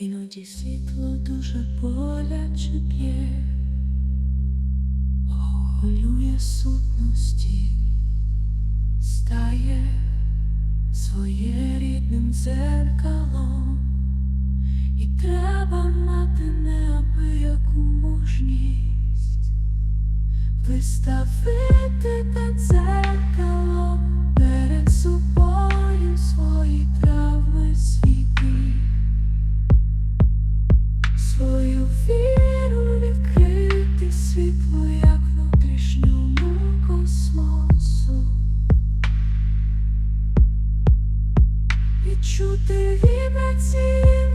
Іноді світло дуже боляче б'є, оголює сутності, стає своєрідним дзеркалом, виставити та дзеркало перед собою свої травми світи, свою віру відкрити світло, як внутрішньому космосу, відчути вібрації